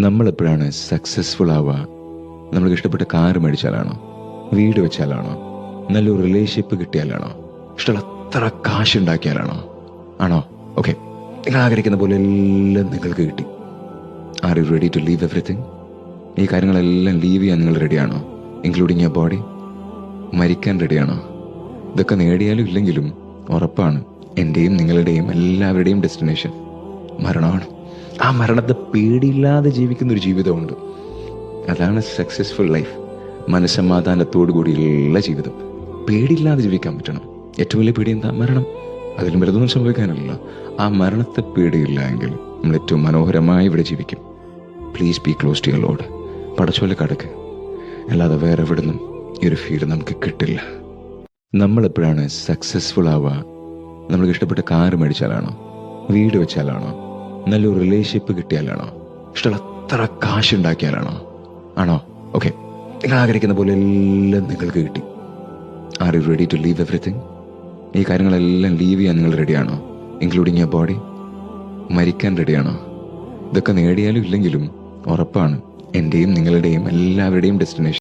നമ്മളെപ്പോഴാണ് successful ആവുക? നമ്മൾക്ക് ഇഷ്ടപ്പെട്ട കാറ് മേടിച്ചാലാണോ? വീട് വെച്ചാലാണോ? നല്ലൊരു റിലേഷൻഷിപ്പ് കിട്ടിയാലാണോ? ഇഷ്ടമുള്ള അത്ര കാശ് ഉണ്ടാക്കിയാലാണോ ആണോ? ഓക്കെ നിങ്ങൾ ആഗ്രഹിക്കുന്ന പോലെ എല്ലാം നിങ്ങൾക്ക് കിട്ടി. Are you ready to leave everything ഈ കാര്യങ്ങളെല്ലാം ലീവ് ചെയ്യാൻ നിങ്ങൾ റെഡിയാണോ ഇൻക്ലൂഡിങ് യുവർ ബോഡി മരിക്കാൻ റെഡിയാണോ ഇതൊക്കെ നേടിയാലും ഇല്ലെങ്കിലും ഉറപ്പാണ്. എന്റെയും നിങ്ങളുടെയും എല്ലാവരുടെയും ഡെസ്റ്റിനേഷൻ മരണമാണ്. ആ മരണത്തെ പേടിയില്ലാതെ ജീവിക്കുന്ന ഒരു ജീവിതമുണ്ട്. അതാണ് സക്സസ്ഫുൾ ലൈഫ് മനസ്സമാധാനത്തോടു കൂടിയുള്ള ജീവിതം. പേടിയില്ലാതെ ജീവിക്കാൻ പറ്റണം. ഏറ്റവും വലിയ പേടി എന്താ? മരണം. അതിലും വലുതൊന്നും സംഭവിക്കാനല്ല. ആ മരണത്തെ പേടിയില്ല എങ്കിൽ നമ്മൾ ഏറ്റവും മനോഹരമായി ഇവിടെ ജീവിക്കും. Please be close to Lord പടച്ചോല കടക്ക്. അല്ലാതെ വേറെ എവിടുന്നും ഈ ഒരു ഫീൽ നമുക്ക് കിട്ടില്ല. നമ്മളെപ്പോഴാണ് സക്സസ്ഫുൾ ആവുക? നമ്മൾക്ക് ഇഷ്ടപ്പെട്ട കാറ് മേടിച്ചാലാണോ? വീട് വെച്ചാലാണോ? നല്ലൊരു റിലേഷൻഷിപ്പ് കിട്ടിയാലാണോ? ഇഷ്ടമുള്ള അത്ര കാശ് ഉണ്ടാക്കിയാലാണോ ആണോ? ഓക്കെ നിങ്ങൾ ആഗ്രഹിക്കുന്ന പോലെ എല്ലാം നിങ്ങൾക്ക് കിട്ടി. Are you ready to leave everything ഈ കാര്യങ്ങളെല്ലാം ലീവ് ചെയ്യാൻ നിങ്ങൾ റെഡിയാണോ ഇൻക്ലൂഡിങ് യർ ബോഡി മരിക്കാൻ റെഡിയാണോ ഇതൊക്കെ നേടിയാലും ഇല്ലെങ്കിലും ഉറപ്പാണ്. എന്റെയും നിങ്ങളുടെയും എല്ലാവരുടെയും ഡെസ്റ്റിനേഷൻ